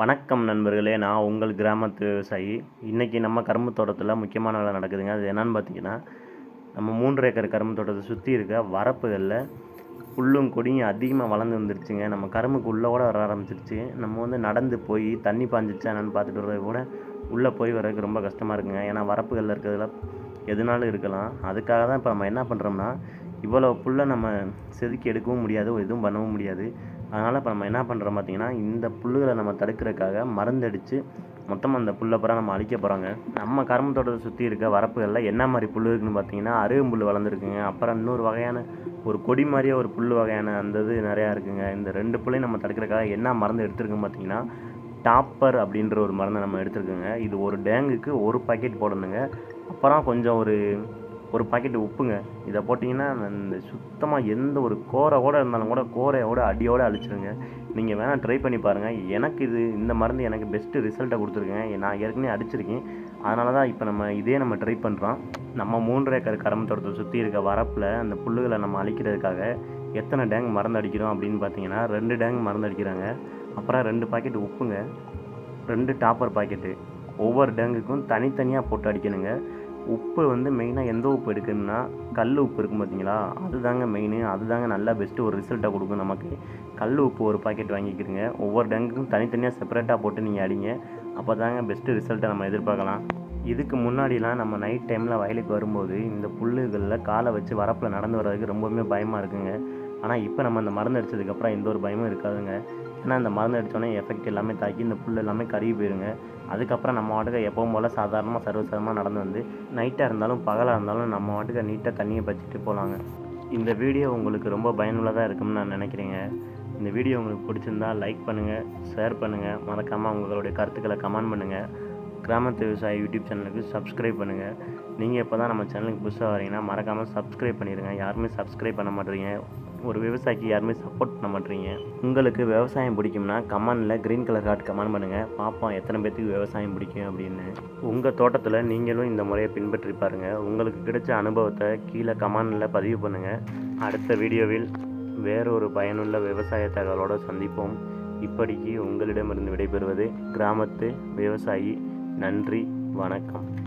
வணக்கம் நண்பர்களே நான் உங்கள் கிராமத்து விவசாயி. இன்றைக்கி நம்ம கரும்பு தோட்டத்தில் முக்கியமான வேலை நடக்குதுங்க. அது என்னென்னு பார்த்தீங்கன்னா நம்ம மூன்று ஏக்கர் கரும்பு தோட்டத்தை சுற்றி இருக்க வரப்புகளில் புல்லும் கொடியும் அதிகமாக வளர்ந்து வந்துருச்சுங்க. நம்ம கரும்புக்கு உள்ளே கூட வர ஆரம்பிச்சிருச்சு. நம்ம வந்து நடந்து போய் தண்ணி பாஞ்சிச்சா என்னென்னு பார்த்துட்டு வர்றது கூட உள்ளே போய் வர்றதுக்கு ரொம்ப கஷ்டமாக இருக்குங்க. ஏன்னா வரப்புகளில் இருக்கிறதுல எதுனாலும் இருக்கலாம். அதுக்காக தான் இப்போ நம்ம என்ன பண்ணுறோம்னா இவ்வளோ புல்லை நம்ம செதுக்கி எடுக்கவும் முடியாது எதுவும் பண்ணவும் முடியாது. அதனால் இப்போ நம்ம என்ன பண்ணுறோம் பார்த்தீங்கன்னா இந்த புல்லுகளை நம்ம தடுக்கிறதுக்காக மருந்தடித்து மொத்தமாக அந்த புல்லை பூரா நம்ம அழிக்க போகிறோங்க நம்ம கரும்பு தோட்டத்தை சுற்றி இருக்க வரப்புகளில் என்ன மாதிரி புல் இருக்குன்னு பார்த்தீங்கன்னா அருகம்புல் வளர்ந்துருக்குங்க. அப்புறம் இன்னொரு வகையான ஒரு கொடி மாதிரியே ஒரு புல் வகையான அந்த இது நிறையா இருக்குங்க. இந்த ரெண்டு புல்லையும் நம்ம தடுக்கிறதுக்காக என்ன மருந்து எடுத்துருக்குன்னு பார்த்தீங்கன்னா டாப்பர் அப்படின்ற ஒரு மருந்தை நம்ம எடுத்துருக்கோங்க. இது ஒரு டேங்குக்கு ஒரு பாக்கெட் போடணுங்க. அப்புறம் கொஞ்சம் ஒரு ஒரு பாக்கெட் உப்புங்க. இதை போட்டிங்கன்னா இந்த சுத்தமாக எந்த ஒரு கோரை கூட இருந்தாலும் கூட கோரையோட அடியோடு அழிச்சிருங்க. நீங்கள் வேணால் ட்ரை பண்ணி பாருங்கள் எனக்கு இது இந்த மருந்து எனக்கு பெஸ்ட்டு ரிசல்ட்டை கொடுத்துருக்கேன் நான் ஏற்கனவே அடிச்சிருக்கேன். அதனால தான் இப்போ நம்ம இதே நம்ம ட்ரை பண்ணுறோம் நம்ம மூன்று ஏக்கர் கரம்பு தோட்டத்தை சுற்றி இருக்க வரப்பில் அந்த புல்லுகளை நம்ம அழிக்கிறதுக்காக எத்தனை டேங்க் மருந்து அடிக்கிறோம் அப்படின்னு பார்த்தீங்கன்னா ரெண்டு டேங்க் மருந்து அடிக்கிறாங்க. அப்புறம் ரெண்டு பாக்கெட் உப்புங்க. ரெண்டு டாப்பர் பாக்கெட்டு ஒவ்வொரு டேங்குக்கும் தனித்தனியாக போட்டு அடிக்கணுங்க. உப்பு வந்து மெயினாக எந்த உப்பு எடுக்கணும்னா கல் உப்பு இருக்கும் பார்த்தீங்களா அதுதாங்க மெயின் அதுதாங்க நல்லா பெஸ்ட்டு ஒரு ரிசல்ட்டாக கொடுக்கும் நமக்கு. கல் உப்பு ஒரு பாக்கெட் வாங்கிக்கிறீங்க. ஒவ்வொரு டங்குக்கும் தனித்தனியாக செப்பரேட்டாக போட்டு நீங்கள் அடிங்க. அப்போ தாங்க பெஸ்ட்டு ரிசல்ட்டை நம்ம எதிர்பார்க்கலாம். இதுக்கு முன்னாடிலாம் நம்ம நைட் டைமில் வயலுக்கு வரும்போது இந்த புல்லுகளில் காலை வச்சு வரப்பில் நடந்து வர்றதுக்கு ரொம்பவுமே பயமாக இருக்குங்க. ஆனால் இப்போ நம்ம அந்த மருந்து அடித்ததுக்கப்புறம் எந்த ஒரு பயமும் இருக்காதுங்க. ஏன்னா இந்த மருந்து அடித்தோடனே எஃபெக்ட் எல்லாமே தாக்கி இந்த புல் எல்லாமே கருகி போயிருங்க. அதுக்கப்புறம் நம்ம வாட்டுக்கு எப்பவும் போல் சாதாரணமாக சர்வசாரமாக நடந்து வந்து நைட்டாக இருந்தாலும் பகலாக இருந்தாலும் நம்ம வாட்டுக்கு நீட்டாக தண்ணியை பச்சிட்டு போகலாங்க இந்த வீடியோ உங்களுக்கு ரொம்ப பயனுள்ளதாக இருக்கும்னு நான் நினைக்கிறேங்க. இந்த வீடியோ உங்களுக்கு பிடிச்சிருந்தா லைக் பண்ணுங்கள் ஷேர் பண்ணுங்கள் மறக்காமல் உங்களுடைய கருத்துக்களை கமெண்ட் பண்ணுங்கள் கிராமத்து விவசாய யூடியூப் சேனலுக்கு சப்ஸ்கிரைப் பண்ணுங்கள் நீங்கள் இப்போ தான் நம்ம சேனலுக்கு புதுசாக வரீங்கன்னா மறக்காமல் சப்ஸ்கிரைப் பண்ணிடுங்க யாருமே சப்ஸ்கிரைப் பண்ண மாட்டேறீங்க. ஒரு விவசாயிக்கு யாருமே சப்போர்ட் பண்ண மாட்டேறீங்க உங்களுக்கு விவசாயம் பிடிக்கும்னா கமெண்டில் க்ரீன் கலர் ஹார்ட் கமெண்ட் பண்ணுங்கள் பார்ப்போம் எத்தனை பேர்த்துக்கு விவசாயம் பிடிக்கும் அப்படின்னு. உங்கள் தோட்டத்தில் நீங்களும் இந்த முறையை பின்பற்றி பாருங்கள் உங்களுக்கு கிடைச்ச அனுபவத்தை கீழே கமெண்டில் பதிவு பண்ணுங்கள் அடுத்த வீடியோவில் வேறொரு பயனுள்ள விவசாய தகவலோடு சந்திப்போம். இப்படிக்கு உங்களிடமிருந்து விடைபெறுவது கிராமத்து விவசாயி. நன்றி வணக்கம்.